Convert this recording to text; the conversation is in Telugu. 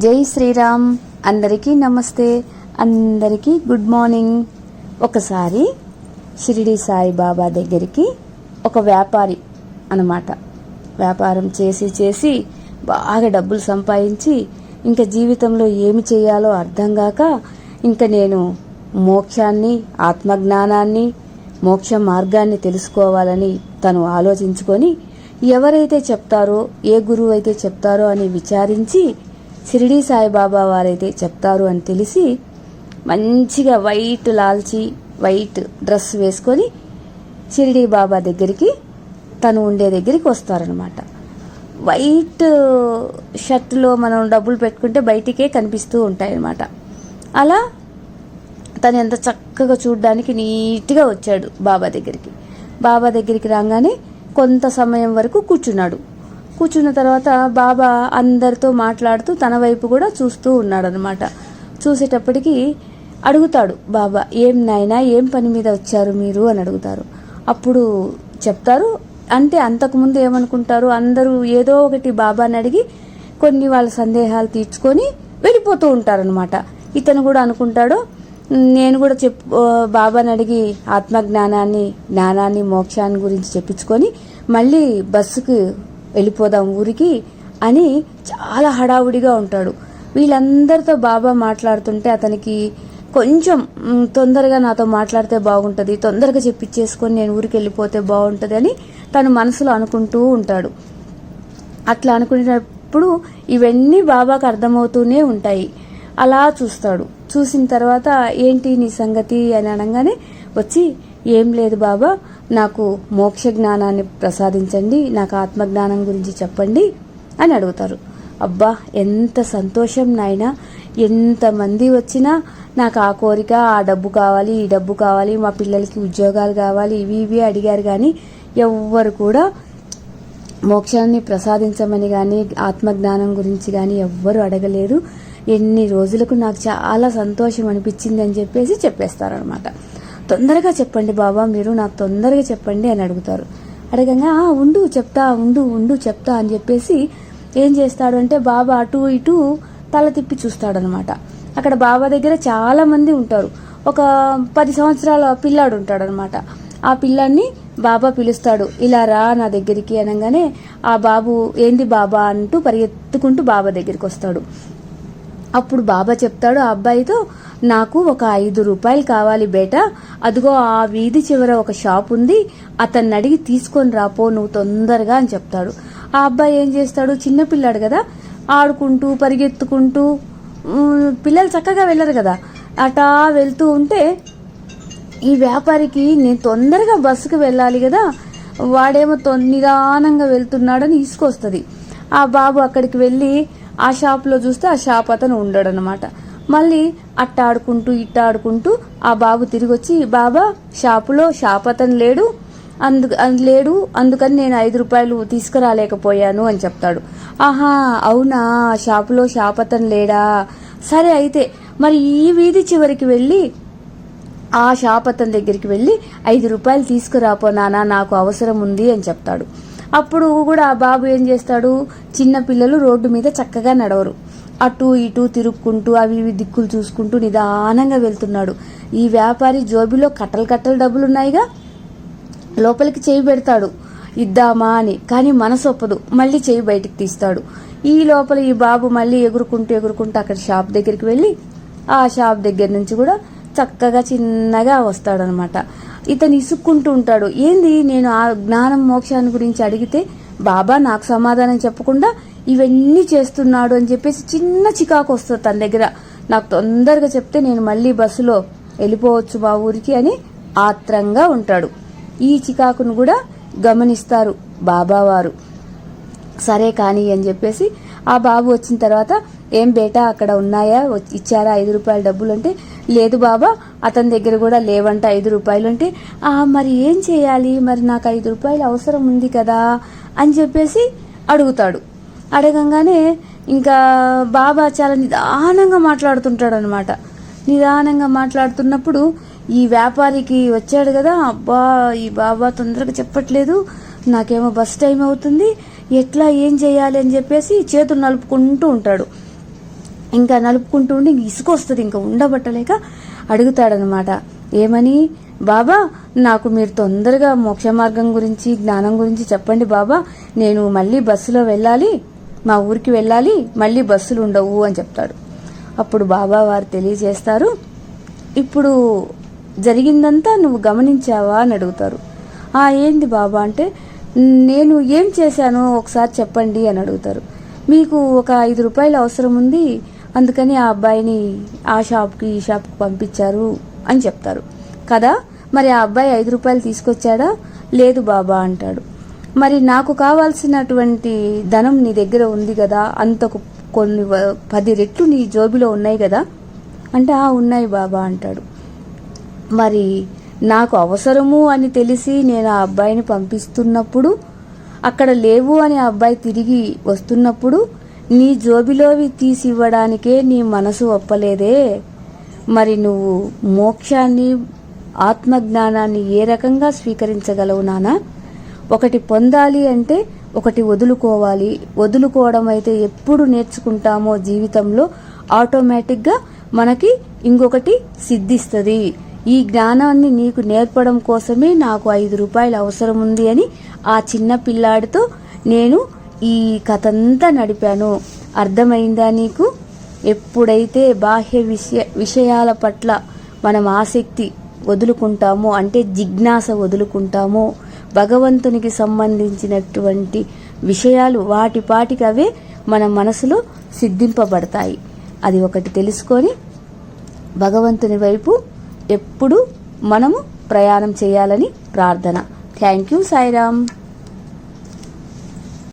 జై శ్రీరామ్. అందరికీ నమస్తే. అందరికీ గుడ్ మార్నింగ్. ఒకసారి షిరిడి సాయిబాబా దగ్గరికి ఒక వ్యాపారి అన్నమాట. వ్యాపారం చేసి చేసి బాగా డబ్బులు సంపాదించి ఇంకా జీవితంలో ఏమి చేయాలో అర్థం కాక ఇంకా నేను మోక్షాన్ని ఆత్మజ్ఞానాన్ని మోక్ష మార్గాన్ని తెలుసుకోవాలని తను ఆలోచించుకొని ఎవరైతే చెప్తారో ఏ గురువు అయితే చెప్తారో అని విచారించి షిరిడి సాయిబాబా వారైతే చెప్తారు అని తెలిసి మంచిగా వైట్ లాల్చి వైట్ డ్రెస్ వేసుకొని షిరిడి బాబా దగ్గరికి తను ఉండే దగ్గరికి వస్తారనమాట వైట్ షర్ట్లో మనం డబ్బులు పెట్టుకుంటే బయటికే కనిపిస్తూ ఉంటాయన్నమాట. అలా తను ఎంత చక్కగా చూడడానికి నీట్గా వచ్చాడు బాబా దగ్గరికి. బాబా దగ్గరికి రాగానే కొంత సమయం వరకు కూర్చున్నాడు. కూర్చున్న తర్వాత బాబా అందరితో మాట్లాడుతూ తన వైపు కూడా చూస్తూ ఉన్నాడనమాట చూసేటప్పటికి అడుగుతాడు బాబా ఏం నాయనా ఏం పని మీద వచ్చారు మీరు? అని అడుగుతారు. అప్పుడు చెప్తారు అంటే అంతకుముందు ఏమనుకుంటారు? అందరూ ఏదో ఒకటి బాబాని అడిగి కొన్ని వాళ్ళ సందేహాలు తీర్చుకొని వెళ్ళిపోతూ ఉంటారనమాట ఇతను కూడా అనుకుంటాడు నేను కూడా చెప్ బాబాని అడిగి ఆత్మజ్ఞానాన్ని జ్ఞానాన్ని మోక్షాన్ని గురించి చెప్పించుకొని మళ్ళీ బస్సుకు వెళ్ళిపోదాం ఊరికి అని చాలా హడావుడిగా ఉంటాడు. వీళ్ళందరితో బాబా మాట్లాడుతుంటే అతనికి కొంచెం తొందరగా నాతో మాట్లాడితే బాగుంటుంది తొందరగా చెప్పించేసుకొని నేను ఊరికి వెళ్ళిపోతే బాగుంటుంది అని తను మనసులో అనుకుంటూ ఉంటాడు. అట్లా అనుకునేటప్పుడు ఇవన్నీ బాబాకు అర్థమవుతూనే ఉంటాయి. అలా చూస్తాడు. చూసిన తర్వాత ఏంటి నీ సంగతి? అని అనగానే వచ్చి ఏం లేదు బాబా నాకు మోక్ష జ్ఞానాన్ని ప్రసాదించండి నాకు ఆత్మజ్ఞానం గురించి చెప్పండి అని అడుగుతారు. అబ్బా ఎంత సంతోషం నాయన. ఎంతమంది వచ్చినా నాకు ఆ కోరిక ఆ డబ్బు కావాలి ఈ డబ్బు కావాలి మా పిల్లలకి ఉద్యోగాలు కావాలి ఇవి ఇవి అడిగారు కానీ ఎవ్వరు కూడా మోక్షాన్ని ప్రసాదించమని కానీ ఆత్మజ్ఞానం గురించి కానీ ఎవ్వరు అడగలేరు. ఎన్ని రోజులకు నాకు చాలా సంతోషం అనిపించింది అని చెప్పేసి చెప్పేస్తారనమాట తొందరగా చెప్పండి బాబా మీరు నాకు తొందరగా చెప్పండి అని అడుగుతారు. అడగంగా ఉండు చెప్తా ఉండు ఉండు చెప్తా అని చెప్పేసి ఏం చేస్తాడు అంటే బాబా అటు ఇటు తల తిప్పి చూస్తాడనమాట. అక్కడ బాబా దగ్గర చాలా మంది ఉంటారు. ఒక పది సంవత్సరాల పిల్లాడు ఉంటాడనమాట. ఆ పిల్లాడిని బాబా పిలుస్తాడు ఇలా రా నా దగ్గరికి అనగానే ఆ బాబు ఏంది బాబా అంటూ పరిగెత్తుకుంటూ బాబా దగ్గరికి వస్తాడు. అప్పుడు బాబా చెప్తాడు ఆ అబ్బాయితో నాకు ఒక ఐదు రూపాయలు కావాలి బేట. అదిగో ఆ వీధి చివర ఒక షాప్ ఉంది. అతన్ని అడిగి తీసుకొని రాపో నువ్వు తొందరగా అని చెప్తాడు. ఆ అబ్బాయి ఏం చేస్తాడు? చిన్నపిల్లాడు కదా. ఆడుకుంటూ పరిగెత్తుకుంటూ పిల్లలు చక్కగా వెళ్ళరు కదా. అటా వెళ్తూ ఉంటే ఈ వ్యాపారికి నేను తొందరగా బస్సుకు వెళ్ళాలి కదా. వాడేమో తొ నిదానంగా వెళ్తున్నాడని ఇసుకొస్తుంది. ఆ బాబు అక్కడికి వెళ్ళి ఆ షాప్లో చూస్తే ఆ షాప్ అతను ఉండడనమాట మళ్ళీ అట్ట ఆడుకుంటూ ఇట్ట ఆడుకుంటూ ఆ బాబు తిరిగి వచ్చి బాబా షాపులో షాప్ అతను లేడు. అందు లేడు. అందుకని నేను ఐదు రూపాయలు తీసుకురాలేకపోయాను అని చెప్తాడు. ఆహా అవునా? షాపులో షాప్ అతను లేడా? సరే అయితే మరి ఈ వీధి చివరికి వెళ్ళి ఆ షాప్ అతని దగ్గరికి వెళ్ళి ఐదు రూపాయలు తీసుకురాపోనానా నాకు అవసరం ఉంది అని చెప్తాడు. అప్పుడు కూడా ఆ బాబు ఏం చేస్తాడు? చిన్న పిల్లలు రోడ్డు మీద చక్కగా నడవరు. అటు ఇటు తిరుక్కుంటూ అవి ఇవి దిక్కులు చూసుకుంటూ నిదానంగా వెళ్తున్నాడు. ఈ వ్యాపారి జోబిలో కట్టలు కట్టలు డబ్బులు ఉన్నాయిగా? లోపలికి చేయి పెడతాడు. ఇద్దామా అని. కానీ మనసు ఒప్పదు. మళ్ళీ చేయి బయటికి తీస్తాడు. ఈ లోపల ఈ బాబు మళ్ళీ ఎగురుకుంటూ ఎగురుకుంటూ అక్కడ షాప్ దగ్గరికి వెళ్ళి ఆ షాప్ దగ్గర నుంచి కూడా చక్కగా చిన్నగా వస్తాడనమాట. ఇతను ఇసుక్కుంటూ ఉంటాడు. ఏంది? నేను ఆ జ్ఞానం మోక్షాన్ని గురించి అడిగితే బాబా నాకు సమాధానం చెప్పకుండా ఇవన్నీ చేస్తున్నాడు అని చెప్పేసి చిన్న చికాకు వస్తుంది తన దగ్గర. నాకు తొందరగా చెప్తే నేను మళ్ళీ బస్సులో వెళ్ళిపోవచ్చు మా ఊరికి అని ఆత్రంగా ఉంటాడు. ఈ చికాకును కూడా గమనిస్తారు బాబావారు సరే కానీ అని చెప్పేసి ఆ బాబు వచ్చిన తర్వాత ఏం బేటా అక్కడ ఉన్నాయా? ఇచ్చారా ఐదు రూపాయల డబ్బులు? అంటే లేదు బాబా అతని దగ్గర కూడా లేవంట ఐదు రూపాయలు అంటే ఆ మరి ఏం చేయాలి? మరి నాకు ఐదు రూపాయలు అవసరం ఉంది కదా? అని చెప్పేసి అడుగుతాడు. అడగంగానే ఇంకా బాబా చాలా నిదానంగా మాట్లాడుతుంటాడు అనమాట నిదానంగా మాట్లాడుతున్నప్పుడు ఈ వ్యాపారికి వచ్చాడు కదా అబ్బా ఈ బాబా తొందరగా చెప్పట్లేదు. నాకేమో బస్ టైం అవుతుంది. ఎట్లా ఏం చేయాలి? అని చెప్పేసి చేతులు నలుపుకుంటూ ఉంటాడు. ఇంకా నలుపుకుంటూ ఉండి ఇంక ఇసుక వస్తుంది ఇంకా ఉండబట్టలేక అడుగుతాడనమాట. ఏమని? బాబా నాకు మీరు తొందరగా మోక్ష మార్గం గురించి జ్ఞానం గురించి చెప్పండి బాబా. నేను మళ్ళీ బస్సులో వెళ్ళాలి మా ఊరికి వెళ్ళాలి మళ్ళీ బస్సులు ఉండవు అని చెప్తాడు. అప్పుడు బాబా వారు తెలియజేస్తారు ఇప్పుడు జరిగిందంతా నువ్వు గమనించావా అని అడుగుతారు. ఆ ఏంది బాబా? అంటే నేను ఏం చేశానో ఒకసారి చెప్పండి అని అడుగుతారు. మీకు ఒక ఐదు రూపాయలు అవసరం ఉంది అందుకని ఆ అబ్బాయిని ఆ షాప్కి ఈ షాప్కి పంపించారు అని చెప్తారు. కదా? మరి ఆ అబ్బాయి ఐదు రూపాయలు తీసుకొచ్చాడా? లేదు బాబా అంటాడు. మరి నాకు కావాల్సినటువంటి ధనం నీ దగ్గర ఉంది కదా? అంత కొన్ని పది రెట్లు నీ జోబిలో ఉన్నాయి కదా? అంటే ఆ ఉన్నాయి బాబా అంటాడు. మరి నాకు అవసరము అని తెలిసి నేను ఆ అబ్బాయిని పంపిస్తున్నప్పుడు అక్కడ లేవు అని ఆ అబ్బాయి తిరిగి వస్తున్నప్పుడు నీ జోబిలోవి తీసి ఇవ్వడానికే నీ మనసు ఒప్పలేదే. మరి నువ్వు మోక్షాన్ని ఆత్మజ్ఞానాన్ని ఏ రకంగా స్వీకరించగలవు నానా? ఒకటి పొందాలి అంటే ఒకటి వదులుకోవాలి. వదులుకోవడం అయితే ఎప్పుడు నేర్చుకుంటామో జీవితంలో ఆటోమేటిక్గా మనకి ఇంకొకటి సిద్ధిస్తుంది. ఈ జ్ఞానాన్ని నీకు నేర్పడం కోసమే నాకు ఐదు రూపాయలు అవసరం ఉంది అని ఆ చిన్న పిల్లాడితో నేను ఈ కథంతా నడిపాను. అర్థమైందా నీకు? ఎప్పుడైతే బాహ్య విషయ విషయాల పట్ల మనం ఆసక్తి వదులుకుంటామో అంటే జిజ్ఞాస వదులుకుంటామో భగవంతునికి సంబంధించినటువంటి విషయాలు వాటి పాటికి అవే మన మనసులో సిద్ధింపబడతాయి. అది ఒకటి తెలుసుకొని భగవంతుని వైపు ఎప్పుడు మనము ప్రయాణం చేయాలని ప్రార్థన. Thank you Sairam.